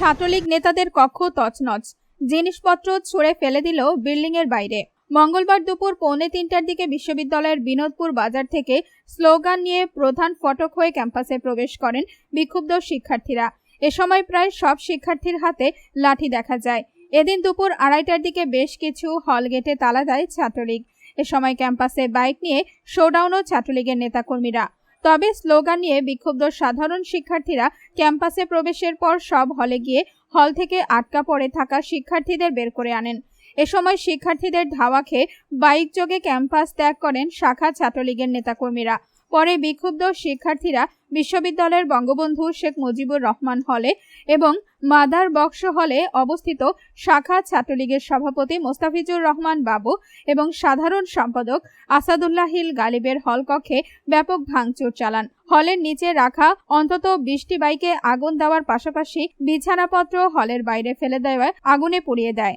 ছাত্রলীগ নেতাদের কক্ষ তছনছ। জিনিসপত্র ছুঁড়ে ফেলে দিল বিল্ডিং এর বাইরে। মঙ্গলবার দুপুর পৌনে তিনটার দিকে বিশ্ববিদ্যালয়ের বিনোদপুর বাজার থেকে স্লোগান নিয়ে প্রধান ফটক হয়ে ক্যাম্পাসে প্রবেশ করেন বিক্ষুব্ধ শিক্ষার্থীরা। এ সময় প্রায় সব শিক্ষার্থীর হাতে লাঠি দেখা যায়। এদিন দুপুর আড়াইটার দিকে বেশ কিছু হল গেটে তালা দেয় ছাত্রলীগ। এ সময় ক্যাম্পাসে বাইক নিয়ে শোডাউনও ছাত্রলীগের নেতাকর্মীরা। তবে স্লোগান নিয়ে বিক্ষুব্ধ সাধারণ শিক্ষার্থীরা ক্যাম্পাসে প্রবেশের পর সব হলে গিয়ে হল থেকে আটকা পড়ে থাকা শিক্ষার্থীদের বের করে আনেন। এ সময় শিক্ষার্থীদের ধাওয়া খেয়ে বাইক যোগে ক্যাম্পাস ত্যাগ করেন শাখা ছাত্রলীগের নেতাকর্মীরা। পরে বিক্ষুব্ধ শিক্ষার্থীরা বিশ্ববিদ্যালয়ের বঙ্গবন্ধু শেখ মুজিবুর রহমান হলে এবং মাদার বক্স হলে অবস্থিত শাখা ছাত্রলীগের সভাপতি মোস্তাফিজুর রহমান বাবু এবং সাধারণ সম্পাদক আসাদুল্লাহ হিল গালিবের হল কক্ষে ব্যাপক ভাঙচুর চালান। হলের নিচে রাখা অন্তত বিশটি বাইকে আগুন দেওয়ার পাশাপাশি বিছানাপত্র হলের বাইরে ফেলে দেওয়ায় আগুনে পুড়িয়ে দেয়।